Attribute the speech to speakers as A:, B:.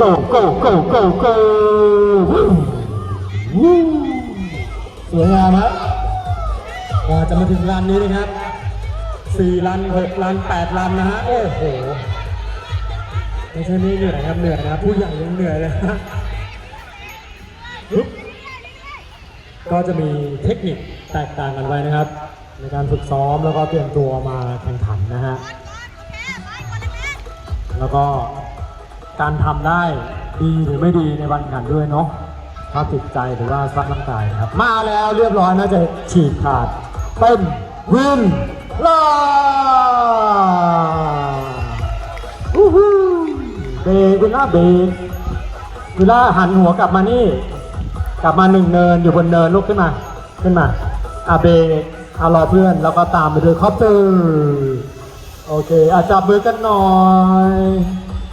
A: go go go go go วู้สวยงามครับกว่าจะมาถึงรันนี้นะครับสี่รันหกรันแปดรันนะฮะ โอ้โห ไม่ใช่ไม่เหนื่อยครับ เหนื่อยนะผู้ใหญ่ยังเหนื่อยเลยนะฮึบก็จะมีเทคนิคแตกต่างกันไว้นะครับ ในการฝึกซ้อมแล้วก็เตรียมตัวมาแข่งขันนะฮะ แล้วก็ การทำได้ดีหรือไม่ดีในวันแข่งขันด้วยเนาะสภาพจิตใจหรือว่าสภาพร่างกายนะครับ มาแล้วเรียบร้อยน่าจะฉีกขาดเป็นวินลาอู้หูเบกวินล่าเบรกวินล่าหันหัวกลับมานี่ กลับมาหนึ่งเนินอยู่บนเนินลุกขึ้นมา ขึ้นมาอาเบรกเอารอเพื่อนแล้วก็ตามไปด้วยคอปเตอร์ โอเคอาจับมือกันหน่อย